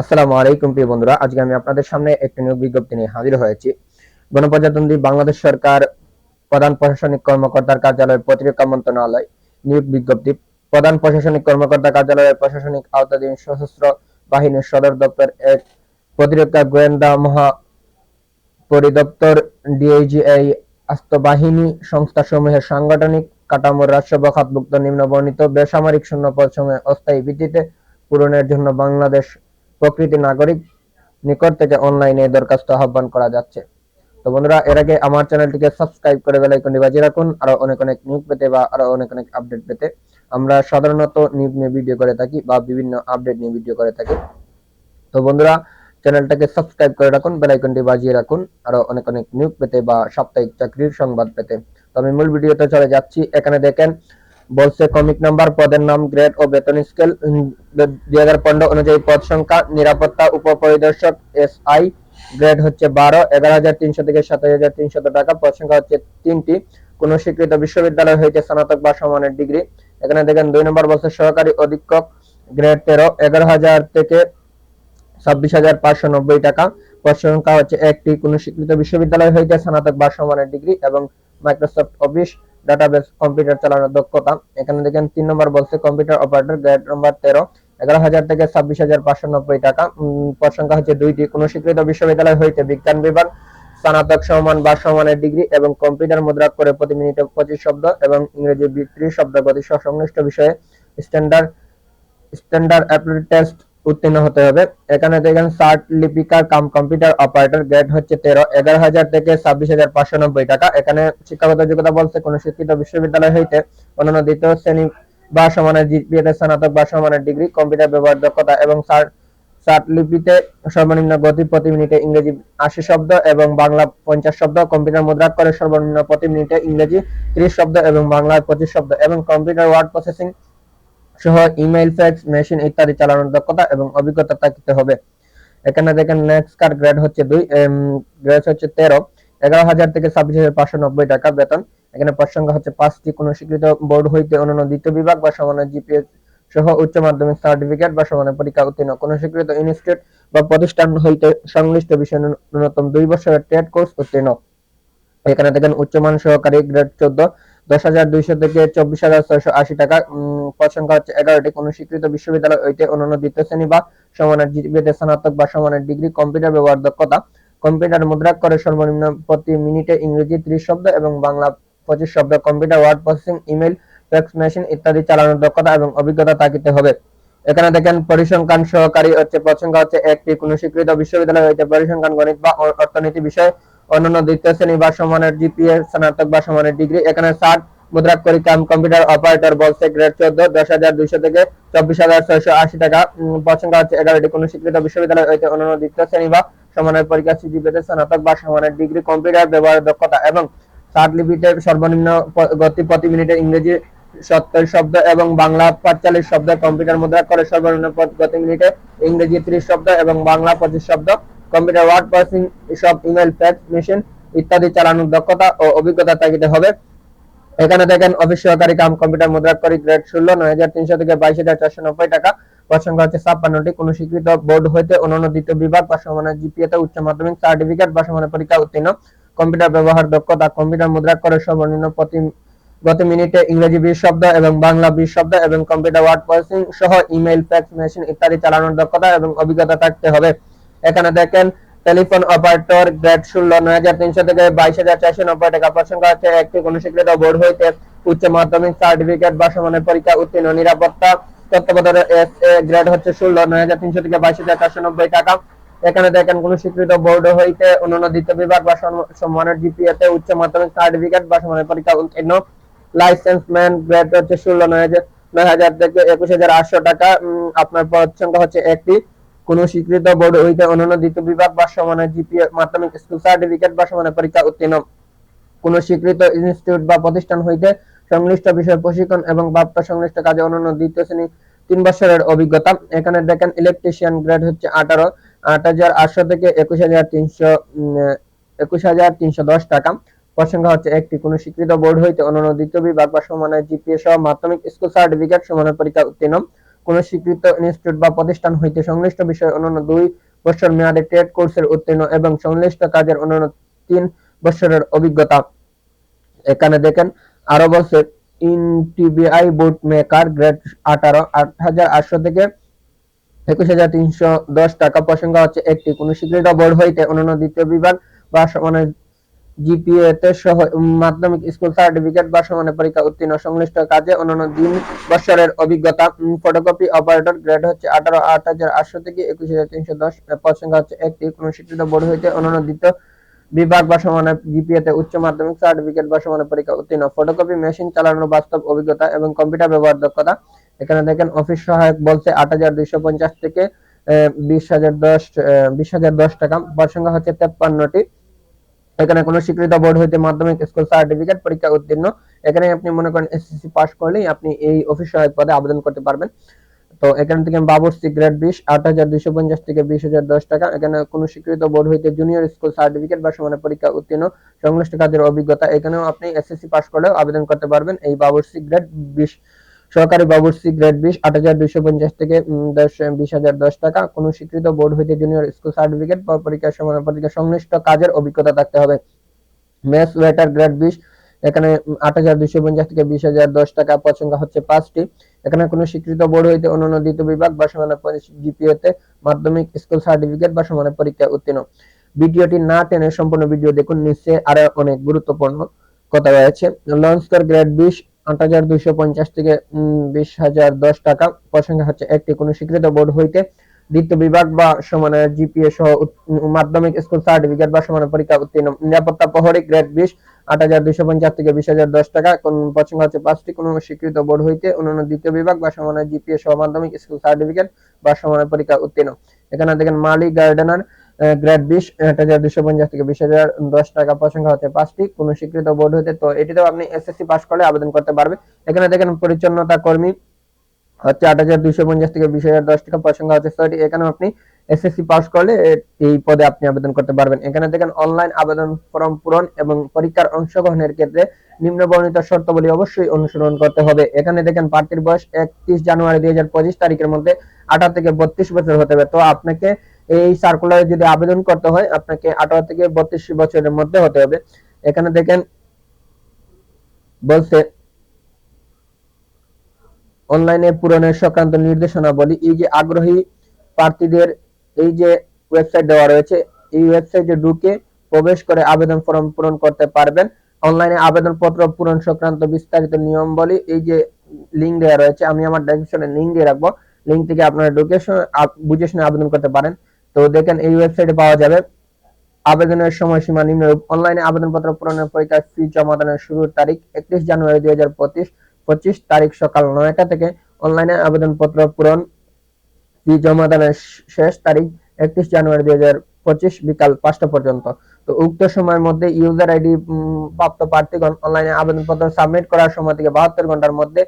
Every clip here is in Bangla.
আসসালামু আলাইকুম প্রিয় বন্ধুরা, আজকে আমি আপনাদের সামনে একটি নিয়োগ বিজ্ঞপ্তি নিয়ে হাজির হয়েছি। গণপ্রজাতন্ত্রী বাংলাদেশ সরকার প্রধান প্রশাসনিক কর্মকর্তার কার্যালয় প্রতিরক্ষা মন্ত্রণালয় নিয়োগ বিজ্ঞপ্তি। প্রধান প্রশাসনিক কর্মকর্তা কার্যালয়ের প্রশাসনিক আওতাধীন সশস্ত্র বাহিনীর সদর দপ্তর এক প্রতিরক্ষা গোয়েন্দা মহা পরিদপ্তর ডিআইজিআই আস্ত বাহিনী সংস্থাসমূহের সাংগঠনিক কাঠামোর রাষ্ট্র খাতভুক্ত নিম্নবর্ণিত বেসামরিক শূন্যপদ সমূহে অস্থায়ী ভিত্তিতে পূরণের জন্য বাংলাদেশ প্রকৃতি নাগরিক নিকট থেকে অনলাইনে দরখাস্ত আহ্বান করা যাচ্ছে। তো বন্ধুরা, এর আগে আমার চ্যানেলটিকে সাবস্ক্রাইব করে বেল আইকনটি বাজিয়ে রাখুন, আরও অনেক অনেক নিউজ পেতে বা আরও অনেক অনেক আপডেট পেতে। আমরা সাধারণত নিউজ নিয়ে ভিডিও করে থাকি বা বিভিন্ন আপডেট নিয়ে ভিডিও করে থাকি। তো বন্ধুরা, চ্যানেলটাকে সাবস্ক্রাইব করে রাখুন বেল আইকনটি বাজিয়ে রাখুন, আরও অনেক অনেক নিউজ পেতে বা সাপ্তাহিক চাকরির সংবাদ পেতে। তো আমি মূল ভিডিওতে চলে যাচ্ছি। এখানে দেখেন বলছে কমিক নাম্বার পদের নাম গ্রেড ও বেতন স্কেল দুই হাজার পনেরো অনুযায়ী পদ সংখ্যা, নিরাপত্তা উপপরিদর্শক এস আই গ্রেড হচ্ছে বারো, এগারো হাজার তিনশো থেকে সাতাশ হাজার তিনশত টাকা, পদ সংখ্যা হচ্ছে তিনটি। কোন স্বীকৃত বিশ্ববিদ্যালয় হইতে স্নাতক বা সমানের ডিগ্রি। এখানে দেখেন, দুই নম্বর বলছে, সহকারী অধীক্ষক গ্রেড তেরো, এগারো হাজার থেকে ছাব্বিশ হাজার পাঁচশো নব্বই টাকা। পদ সংখ্যা হচ্ছে একটি। কোন স্বীকৃত বিশ্ববিদ্যালয় হইতে স্নাতক বা সমানের ডিগ্রি এবং মাইক্রোসফট অফিস ডাটাবেস কম্পিউটার চালানোর দক্ষতা। এখানে দেখেন তিন নম্বর বলছে কম্পিউটার অপারেটর গ্রেড নম্বর তেরো, এগারো হাজার থেকে ছাব্বিশ হাজার পাঁচশো নব্বই টাকা। পদ সংখ্যা হচ্ছে দুইটি। কোন স্বীকৃত বিশ্ববিদ্যালয় হইতে বিজ্ঞান বিভাগ, স্নাতক সমান বা সমানের ডিগ্রি এবং কম্পিউটার মুদ্রা করে প্রতি মিনিটে পঁচিশ শব্দ এবং ইংরেজি ত্রিশ শব্দ গতি সংশ্লিষ্ট বিষয়ে স্ট্যান্ডার্ড স্ট্যান্ডার্ড অ্যাপ্লিড টেস্ট উত্তীর্ণ হতে হবে। এখানে দেখেন সার্ট লিপিকার কাম কম্পিউটার অপারেটর গ্রেড হচ্ছে তেরো। এগারো হাজার থেকে ছাব্বিশ হাজার পাঁচশো নব্বই টাকা। এখানে শিক্ষাগত যোগ্যতা বলছে কোন শিক্ষিত বিশ্ববিদ্যালয় হইতে অন্যান্য দ্বিতীয় শ্রেণি বা সমানের জিপিএতে স্নাতক বা সমানের ডিগ্রি, কম্পিউটার ব্যবহার, দক্ষতা এবং সার্ট লিপিতে সর্বনিম্ন গতি প্রতি মিনিটে ইংরেজি আশি শব্দ এবং বাংলা পঞ্চাশ শব্দ, কম্পিউটার মুদ্রা করে সর্বনিম্ন প্রতি মিনিটে ইংরেজি ত্রিশ শব্দ এবং বাংলায় পঁচিশ শব্দ এবং কম্পিউটার ওয়ার্ড প্রসেসিং সহ ইমেইল, ফ্যাক্স, মেশিন ইত্যাদি চালানোর দক্ষতা এবং অভিজ্ঞতা থাকতে হবে। এখানে দেখেন নেক্সট কার গ্রেড হচ্ছে দুই গ্রেড হচ্ছে তেরো। এগারো হাজার থেকে ছাব্বিশ হাজার পাঁচশো নব্বই টাকা বেতন। এখানে প্রসঙ্গ হচ্ছে পাঁচটি, কোন স্বীকৃত বোর্ড হইতে অন্যান্য দ্বিতীয় বিভাগ বা সমানের জিপিএস সহ উচ্চ মাধ্যমিক সার্টিফিকেট বা সমানের পরীক্ষা উত্তীর্ণ। কোন স্বীকৃত ইনস্টিটিউট বা প্রতিষ্ঠান হইতে সংশ্লিষ্ট বিষয়ে ন্যূনতম দুই বছরের ট্রেড কোর্স উত্তীর্ণ। এখানে দেখেন উচ্চমান সহকারী গ্রেড চোদ্দ দশ হাজার দুইশো থেকে চব্বিশ হাজার ছয়শো আশি টাকা। পদ সংখ্যা হচ্ছে এগারোটি। কোন স্বীকৃত বিশ্ববিদ্যালয় অন্যান্য দ্বিতীয় শ্রেণি বা সমানের স্নাতক বা সমানের ডিগ্রি, কম্পিউটার ব্যবহার দক্ষতা, কম্পিউটার করে সর্বনিম্ন প্রতি মিনিটে ইংরেজি ত্রিশ শব্দ এবং বাংলা পঁচিশ শব্দ, computer word processing email fax machine ইত্যাদি চালানোর দক্ষতা এবং অভিজ্ঞতা থাকিতে হবে। এখানে দেখেন, পরিসংখ্যান সহকারী হচ্ছে পদ সংখ্যা হচ্ছে একটি। কোন স্বীকৃত বিশ্ববিদ্যালয় হইতে পরিসংখ্যান, গণিত বা অর্থনীতি বিষয়ে অন্যান্য দ্বিতীয় শ্রেণি বা সমানের জিপিএ স্নাতক বা সমানের ডিগ্রি। এখানে ষাট মুদ্রাক্ষরিক কাম কম্পিউটার অপারেটর বলছে গ্রেড চোদ্দ, দশ হাজার দুইশো থেকে চব্বিশ হাজার ছয়শো আশি টাকা। পছন্দ হচ্ছে এগারোটি কোন স্বীকৃত বিশ্ববিদ্যালয় হইতে অন্যান্য দ্বিতীয় শ্রেণি বা সমানের পরীক্ষা সিজিপিতে স্নাতক বা সমানের ডিগ্রি কম্পিউটার ব্যবহারের দক্ষতা এবং ষাট লিপিতে সর্বনিম্ন গতি প্রতি মিনিটে ইংরেজি সত্তর শব্দ এবং বাংলা পাঁচচল্লিশ শব্দ কম্পিউটার মুদ্রা করে সর্বনিম্ন প্রতি মিনিটে ইংরেজি ত্রিশ শব্দ এবং বাংলা পঁচিশ শব্দ। কম্পিউটার ওয়ার্ড প্রসেসিং সব ইমেল, ফ্যাক্স, মেশিন ইত্যাদি চালানোর দক্ষতা ও অভিজ্ঞতা থাকিতে হবে। এখানে দেখেন অফিস সহকারী কাম, কম্পিউটার মুদ্রাক্ষরী গ্রেড ষোলো, নয় হাজার তিনশো থেকে বাইশ হাজার চারশো নব্বই টাকা। পদ সংখ্যা হচ্ছে ছাপ্পান্নটি। কোন স্বীকৃত বোর্ড হইতে দ্বিতীয় বিভাগ বা সমানের জিপিএতে উচ্চ মাধ্যমিক সার্টিফিকেট বা সমানের পরীক্ষা উত্তীর্ণ। কম্পিউটার ব্যবহার দক্ষতা, কম্পিউটার মুদ্রাক্ষরে সর্বনিম্ন প্রতি গত মিনিটে ইংরেজি বিশ শব্দ এবং বাংলা বিশ শব্দ এবং কম্পিউটার ওয়ার্ড প্রসেসিং সহ ইমেইল ফ্যাক্স, মেশিন ইত্যাদি চালানোর দক্ষতা এবং অভিজ্ঞতা থাকতে হবে। এখানে দেখেন টেলিফোন অপারেটর গ্রেড ষোলো, নয় হাজার তিনশো থেকে বাইশ হাজার চারশো নব্বই টাকা প্রসঙ্গ আছে। একটি কোন স্বীকৃত বোর্ড হইতে উচ্চ মাধ্যমিক সার্টিফিকেট বা সমানের পরীক্ষা উত্তীর্ণ, নিরাপত্তা তত্ত্বাবধানের এস এ গ্রেড হচ্ছে ষোলো, নয় হাজার তিনশো থেকে বাইশ হাজার চারশো নব্বই টাকা। এখানে দেখেন কোন স্বীকৃত বোর্ড হইতে অন্যান্য দ্বিতীয় বিভাগ বা সম্মানের জিপিএ তে উচ্চ মাধ্যমিক সার্টিফিকেট বা সমানের পরীক্ষা উত্তীর্ণ। লাইসেন্স ম্যান গ্রেড হচ্ছে ষোলো, নয় হাজার নয় হাজার থেকে একুশ হাজার আটশো টাকা। আপনার পদ হচ্ছে একটি। কোন স্বীকৃত বোর্ড হইতে দ্বিতীয় বিভাগ বা সমানের জিপিএ মাধ্যমিক স্কুল সার্টিফিকেট বা সমানের পরীক্ষা উত্তীর্ণ। কোন স্বীকৃত ইনস্টিটিউট বা প্রতিষ্ঠান হইতে সংশ্লিষ্ট বিষয় প্রশিক্ষণ এবং প্রাপ্ত সংশ্লিষ্ট কাজে দ্বিতীয় শ্রেণি তিন বছরের অভিজ্ঞতা। এখানে দেখেন ইলেকট্রিশিয়ান গ্রেড হচ্ছে আঠারো, আট হাজার আটশো থেকে একুশ হাজার তিনশো একুশ হাজার তিনশো দশ টাকা। প্রসংখ্যা হচ্ছে একটি, কোন স্বীকৃত বোর্ড হইতে দ্বিতীয় বিভাগ বা সমানের জিপিএ সহ মাধ্যমিক স্কুল সার্টিফিকেট সমানের পরীক্ষা উত্তীর্ণ। কোন স্বীকৃত ইনস্টিটিউট বা প্রতিষ্ঠান হইতে সংশ্লিষ্ট বিষয়ে অন্যান্য দুই বছর মেয়াদে ট্রেড কোর্সের উত্তীর্ণ এবং সংশ্লিষ্ট কাজের অন্যান্য তিন বছরের অভিজ্ঞতা। এখানে দেখেন, আরও বলছে, in TBI boot maker grade আঠারো, আট হাজার আটশো থেকে একুশ হাজার তিনশো দশ টাকা প্রসঙ্গ হচ্ছে একটি। কোন স্বীকৃত বোর্ড হইতে অন্যান্য দ্বিতীয় বিভাগ বা সমানের জিপিএ তে সহ মাধ্যমিক স্কুল সার্টিফিকেট বা পরীক্ষা উত্তীর্ণ সংশ্লিষ্ট কাজে অন্যান্য তিন বছরের অভিজ্ঞতা ফটোকপি অপারেটর গ্রেড হচ্ছে আঠারো, আট হাজার আটশো থেকে একুশ হাজার তিনশো দশ। হচ্ছে একটি কোন স্বীকৃত বোর্ড হইতে অন্যান্য দ্বিতীয় বিভাগ বা উচ্চ মাধ্যমিক সার্টিফিকেট বা পরীক্ষা উত্তীর্ণ। ফটোকপি মেশিন চালানোর বাস্তব অভিজ্ঞতা এবং কম্পিউটার ব্যবহার দক্ষতা। এখানে দেখেন অফিস সহায়ক বলছে আট হাজার দুইশো পঞ্চাশ থেকে বিশ হাজার দশ বিশ হাজার দশ টাকা। প্রসঙ্গ হচ্ছে তেপ্পান্নটি। এখানে কোনো স্বীকৃত বোর্ড হইতে মাধ্যমিক স্কুল সার্টিফিকেট পরীক্ষা উত্তীর্ণ। এখানে আপনি মনে করেন এসএসসি পাস করলেই আপনি এই অফিস সহায়ক পদে আবেদন করতে পারবেন। তো এখান থেকে বাবুর্চি গ্রেড বিশ, আট হাজার দুইশো পঞ্চাশ থেকে বিশ হাজার দশ টাকা। এখানে কোনো স্বীকৃত বোর্ড হইতে জুনিয়র স্কুল সার্টিফিকেট বা সমানের পরীক্ষা উত্তীর্ণ। সংশ্লিষ্ট কাজের অভিজ্ঞতা, এখানেও আপনি এসএসসি পাস করলেও আবেদন করতে পারবেন এই বাবুর্চি গ্রেড বিশ। সহকারী বাবুর্চি গ্রেড বিশ আট হাজার দুইশো পঞ্চাশ থেকে বিশ হাজার দশ টাকা। কোন স্বীকৃত বোর্ড হইতে জুনিয়র স্কুল সার্টিফিকেট বা পরীক্ষা সমানের পরীক্ষা সংশ্লিষ্ট কাজের অভিজ্ঞতা থাকতে হবে। মেস ওয়েটার গ্রেড বিশ এখানে আট হাজার দুইশো পঞ্চাশ থেকে বিশ হাজার দশ টাকা পছন্দ হচ্ছে পাঁচটি। এখানে কোনো স্বীকৃত বোর্ড হইতে অন্যান্য দ্বিতীয় বিভাগ বা সমানের জিপিওতে মাধ্যমিক স্কুল সার্টিফিকেট বা সমানের পরীক্ষা উত্তীর্ণ। ভিডিওটি না টেনে সম্পূর্ণ ভিডিও দেখুন, নিচে আরও অনেক গুরুত্বপূর্ণ কথা রয়েছে। লঞ্চ গ্রেড বিশ আট হাজার দুইশো পঞ্চাশ থেকে বিশ হাজার দশ টাকা। হচ্ছে, একটি কোনো স্বীকৃত বোর্ড হইতে দ্বিতীয় বিভাগ বা জিপিএ সহ মাধ্যমিক স্কুল সার্টিফিকেট বা পরীক্ষা উত্তীর্ণ। নিরাপত্তা প্রহরী গ্রেড বিশ, আট হাজার দুইশো পঞ্চাশ থেকে বিশ হাজার দশ টাকা। কোন হচ্ছে, পাঁচটি কোন স্বীকৃত বোর্ড হইতে অন্যান্য দ্বিতীয় বিভাগ বা সমানের জিপিএ সহ মাধ্যমিক স্কুল সার্টিফিকেট বা সমানের পরীক্ষা উত্তীর্ণ। এখানে দেখেন, মালি গার্ডেনার গ্রেড বিশ আট হাজার দুইশো পঞ্চাশ থেকে বিশ হাজার, দশ টাকা প্রসঙ্গ হচ্ছে পাঁচটি, কোন স্বীকৃত বোর্ড হইতে তো এটিতেও আপনি এসএসসি পাস করলে আবেদন করতে পারবে এখানে দেখেন পরিচ্ছন্নতা কর্মী, হচ্ছে আট হাজার দুইশো পঞ্চাশ থেকে বিশ হাজার, দশ টাকা প্রসঙ্গ হচ্ছে ছয়টি। এখানে আপনি এসএসসি পাস করলে এই পদে আপনি আবেদন করতে পারবেন। এখানে দেখেন অনলাইন আবেদন ফর্ম পূরণ এবং পরীক্ষার অংশগ্রহণের ক্ষেত্রে নিম্ন বর্ণিত শর্তাবলী অবশ্যই অনুসরণ করতে হবে। এখানে দেখেন প্রার্থীর বয়স একত্রিশ জানুয়ারি দুই হাজার পঁচিশ তারিখের মধ্যে আঠারো থেকে বত্রিশ বছর হতে হবে। তো আপনাকে এই সার্কুলারে যদি আবেদন করতে হয়, আপনাকে আঠারো থেকে বত্রিশ বছরের মধ্যে হতে হবে। এখানে দেখেন বলছে অনলাইনে পূরণের সংক্রান্ত নির্দেশনা বলি এই যে আগ্রহী প্রার্থীদের এই যে ওয়েবসাইট দেওয়া রয়েছে, এই ওয়েবসাইটে ঢুকে প্রবেশ করে আবেদন ফর্ম পূরণ করতে পারবেন। অনলাইনে আবেদনপত্র পূরণ সংক্রান্ত বিস্তারিত নিয়ম বলি এই যে লিঙ্ক দেওয়া রয়েছে, আমি আমার ডেসক্রিপশনে লিঙ্ক দিয়ে রাখব। লিঙ্ক থেকে আপনারা ঢুকে বুঝে শুনে আবেদন করতে পারেন। তো দেখেন এই ওয়েবসাইটে পাওয়া যাবে। আবেদনের সময়সীমা নিম্নরূপ অনলাইনে আবেদনপত্র পূরণের পরীক্ষার ফি জমা দানের শুরুর তারিখ একত্রিশ জানুয়ারি দুই হাজার পঁচিশ পঁচিশ তারিখ সকাল নয়টা থেকে অনলাইনে আবেদনপত্র পূরণ ফি জমা দানের শেষ তারিখ একত্রিশ জানুয়ারি দুই হাজার পঁচিশ বিকাল পাঁচটা পর্যন্ত। তো উক্ত সময়ের মধ্যে ইউজার আইডি প্রাপ্ত প্রার্থীগণ অনলাইনে আবেদনপত্র সাবমিট করার সময় থেকে বাহাত্তর ঘণ্টার মধ্যে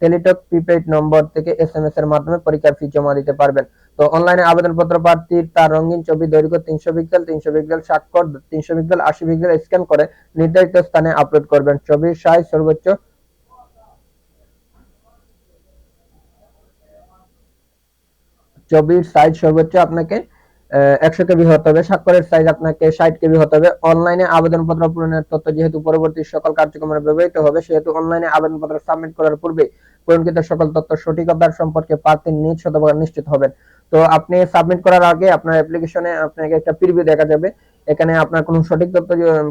টেলিটক প্রিপেড নম্বর থেকে এস এম এস এর মাধ্যমে পরীক্ষার ফি জমা দিতে পারবেন। তো অনলাইনে আবেদনপত্র প্রার্থীর তার রঙিন ছবি, দৈর্ঘ্য তিনশো পিক্সেল তিনশো পিক্সেল স্বাক্ষর, তিনশো পিক্সেল আশি পিক্সেল স্ক্যান করে নির্ধারিত স্থানে আপলোড করবেন। ছবির সাইজ সর্বোচ্চ ছবির সাইজ সর্বোচ্চ আপনাকে একশো কেবি হতে হবে, স্বাক্ষরের সাইজ আপনাকে ষাট কেবি হতে হবে। অনলাইনে আবেদনপত্র পূরণের তথ্য যেহেতু পরবর্তী সকল কার্যক্রমে ব্যবহৃত হবে, সেহেতু অনলাইনে আবেদনপত্র সাবমিট করার পূর্বে পূরণকৃত সকল তথ্য সঠিকতার সম্পর্কে প্রার্থী নিজ শতভাগ নিশ্চিত হবেন। তো আপনি সাবমিট করার আগে আপনার অ্যাপ্লিকেশনে আপনাকে একটা প্রিভিউ দেখা যাবে। এখানে আপনার কোনো সঠিক তথ্য,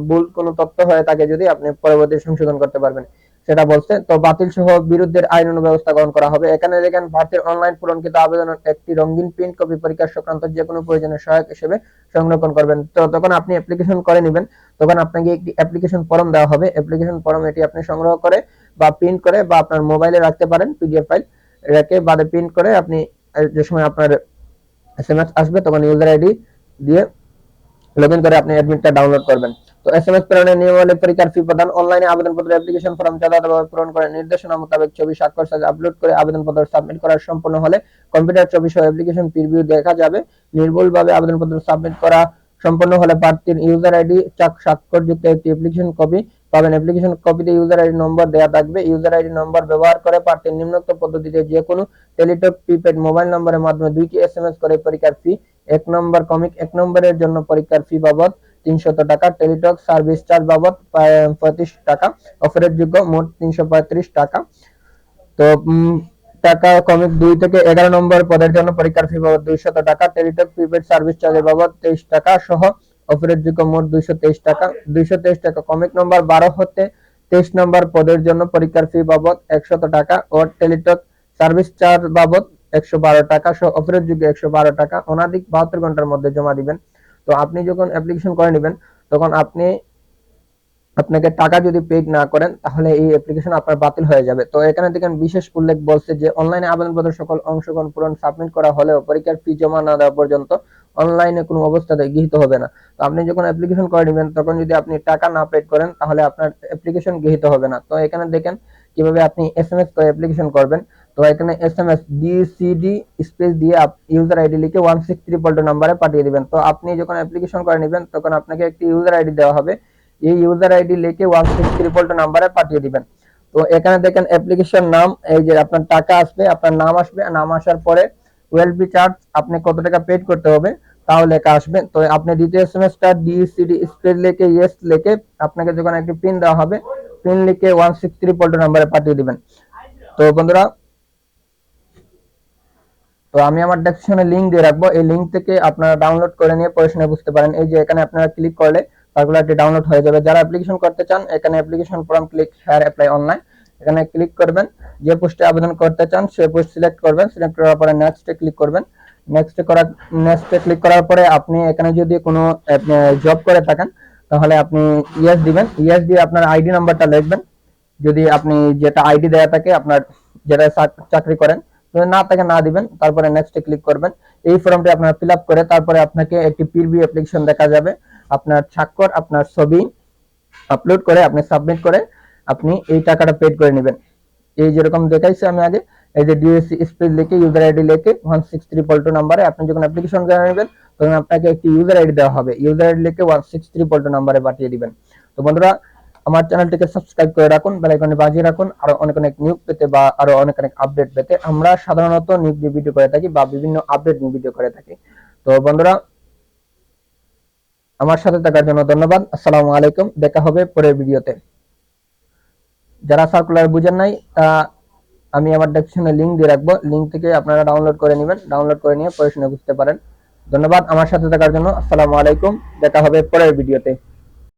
ভুল কোনো তথ্য হয়ে থাকে যদি আপনি পরবর্তী সংশোধন করতে পারবেন। সেটা বলছে। তো বাতিল সহ বিরুদ্ধের আইন ব্যবস্থা গ্রহণ করা হবে। এখানে দেখেন, ভারতের অনলাইন পূরণকৃত আবেদনের একটি রঙিন প্রিন্ট কপি পরীক্ষা সংক্রান্ত যে কোনো প্রয়োজনীয় সহায়ক হিসেবে সংরক্ষণ করবেন। তো তখন আপনি অ্যাপ্লিকেশন করে নেবেন। তখন আপনাকে একটি অ্যাপ্লিকেশন ফর্ম দেওয়া হবে। অ্যাপ্লিকেশন ফর্ম এটি আপনি সংগ্রহ করে বা প্রিন্ট করে বা আপনার মোবাইলে রাখতে পারেন পিডিএফ ফাইল রেখে বাদে প্রিন্ট করে আপনি যে সময় আপনার এসএমএস আসবে, তখন ইউজার আইডি দিয়ে লগইন করে আপনি অ্যাডমিটটা ডাউনলোড করবেন। তো এসএমএস প্রেরণের নিয়মাবলী পরীক্ষার ফি প্রদান অনলাইনে আবেদনপত্র অ্যাপ্লিকেশন ফর্ম যথাযথভাবে পূরণ করে নির্দেশনা মোতাবেক ছবি, স্বাক্ষর সাইজ আপলোড করে আবেদনপত্র সাবমিট করা সম্পূর্ণ হলে কম্পিউটার ছবি সহ অ্যাপ্লিকেশন প্রিভিউ দেখা যাবে। নির্ভুলভাবে আবেদনপত্র সাবমিট করা সম্পন্ন হলে প্রার্থীর ইউজার আইডি চাক, স্বাক্ষরযুক্ত একটি অ্যাপ্লিকেশন কপি পাবেন। অ্যাপ্লিকেশন কপিতে ইউজার আইডি নম্বর দেওয়া থাকবে। ইউজার আইডি নম্বর ব্যবহার করে প্রার্থীর নিম্নোক্ত পদ্ধতিতে যে কোনো টেলিটক প্রিপেড মোবাইল নম্বরের মাধ্যমে দুইটি এসএমএস করে পরীক্ষার ফি এক নম্বর কমিক এক নম্বরের জন্য পরীক্ষার ফি বাবদ তিনশত টাকা। টেলিটক সার্ভিস চার্জ বাবদ পঁয়ত্রিশ টাকা। অফারের যোগ্য মোট তিনশো পঁয়ত্রিশ টাকা। তো টাকা কমিক দুই থেকে এগারো নম্বর পদের জন্য পরীক্ষার ফি বাবদ দুইশত টাকা। টেলিটক প্রিপেড সার্ভিস চার্জের বাবদ তেইশ টাকা সহ অফারের যোগ্য মোট দুইশো তেইশ টাকা। দুইশো তেইশ টাকা কমিক নম্বর বারো হতে তেইশ নম্বর পদের জন্য পরীক্ষার ফি বাবদ একশত টাকা ও টেলিটক সার্ভিস চার্জ বাবদ একশো বারো টাকা সহ অফারের যোগ্য একশো বারো টাকা। অনাধিক বাহাত্তর ঘণ্টার মধ্যে জমা দিবেন। তো আপনি যখন অ্যাপ্লিকেশন করে নেবেন, তখন আপনি আপনাকে টাকা যদি পেড না করেন, তাহলে এই অ্যাপ্লিকেশন আপনার বাতিল হয়ে যাবে। তো এখানে দেখেন বিশেষ উল্লেখ বলছে যে অনলাইনে আবেদনপত্র সকল অংশগ্রহণ পূরণ সাবমিট করা হলেও পরীক্ষার ফি জমা না দেওয়া পর্যন্ত অনলাইনে কোনো অবস্থাতে গৃহীত হবে না। তো আপনি যখন অ্যাপ্লিকেশন করে নেবেন, তখন যদি আপনি টাকা না পেড করেন, তাহলে আপনার অ্যাপ্লিকেশন গৃহীত হবে না। তো এখানে দেখেন কীভাবে আপনি এসএমএস করে অ্যাপ্লিকেশন করবেন। তো এখানে এসএমএস ডিসিডি স্পেস দিয়ে ইউজার আইডি লিখে ওয়ান সিক্স ট্রিপল টু নাম্বারে পাঠিয়ে দিবেন। তো আপনি যখন অ্যাপ্লিকেশন করে নেবেন, তখন আপনাকে একটি ইউজার আইডি দেওয়া হবে। এই ইউজার আইডি লিখে ওয়ান সিক্স ট্রিপল টু নাম্বারে পাঠিয়ে দিবেন। তো এখানে দেখেন অ্যাপ্লিকেশন নাম, এই যে আপনার টাকা আসবে, আপনার নাম আসবে, নাম আসার পরে ওয়েলবি চার্জ আপনি কত টাকা পেড করতে হবে, তাও লেখা আসবে। তো আপনি দ্বিতীয় এসএমএসটা ডিসিডি স্পেস লিখে ইয়েস লিখে আপনাকে যখন একটি পিন দেওয়া হবে পিন লিখে ওয়ান সিক্স ট্রিপল টু নাম্বারে পাঠিয়ে দিবেন। তো বন্ধুরা তো আমি আমার ডেসক্রিপশনে লিংক দিয়ে রাখব। এই লিংক থেকে আপনারা ডাউনলোড করে নিয়ে পড়াশোনা বুঝতে পারেন। এই যে এখানে আপনারা ক্লিক করলে সার্কুলারটি ডাউনলোড হয়ে যাবে। যারা অ্যাপ্লিকেশন করতে চান, এখানে application form click here apply online এখানে ক্লিক করবেন। যে পোস্টে আবেদন করতে চান সেই পোস্ট সিলেক্ট করবেন। সিলেক্ট করার পরে নেক্সটে ক্লিক করবেন। নেক্সটে করার নেক্সটে ক্লিক করার পরে আপনি এখানে যদি কোনো জব করে থাকেন, তাহলে আপনি ইয়েস দিবেন। ইয়েস দিয়ে আপনার আইডি নাম্বারটা লিখবেন। যদি আপনি যেটা আইডি দেয়া থাকে, আপনার যেটা চাকরি করেন না থাকে না দিবেন, তারপরে নেক্সটে ক্লিক করবেন। এই ফর্মটি আপনার ফিল করে তারপরে আপনাকে একটি পিরবি অ্যাপ্লিকেশন দেখা যাবে। আপনার স্বাক্ষর, আপনার ছবি আপলোড করে আপনি সাবমিট করে আপনি এই টাকাটা পেড করে নেবেন। এই যেরকম দেখাইছি আমি আগে, এই যে ডিএসসি স্পেস লিখে ইউজার আইডি লিখে ওয়ান সিক্স ট্রিপল টু নাম্বারে আপনি যখন অ্যাপ্লিকেশন করে নেবেন, তখন আপনাকে একটি ইউজার আইডি দেওয়া হবে। ইউজার আইডি লিখে ওয়ান সিক্স ট্রিপল টু নাম্বারে পাঠিয়ে দিবেন। তো বন্ধুরা আমার চ্যানেলটিকে সাবস্ক্রাইব করে রাখুন বেল আইকনে বাজিয়ে রাখুন, আরও অনেক অনেক নিউজ পেতে বা আরও অনেক অনেক আপডেট পেতে। আমরা সাধারণত নিউজ দিয়ে ভিডিও করে থাকি বা বিভিন্ন আপডেট নিয়ে ভিডিও করে থাকি। তো বন্ধুরা, আমার সাথে থাকার জন্য ধন্যবাদ। আসসালামু আলাইকুম। দেখা হবে পরের ভিডিওতে যারা সার্কুলার বুঝেন নাই, তা আমি আমার ডেসক্রিপশনে লিংক দিয়ে রাখব। লিংক থেকে আপনারা ডাউনলোড করে নেবেন। ডাউনলোড করে নিয়ে পড়াশোনা বুঝতে পারেন। ধন্যবাদ আমার সাথে থাকার জন্য। আসসালামু আলাইকুম। দেখা হবে পরের ভিডিওতে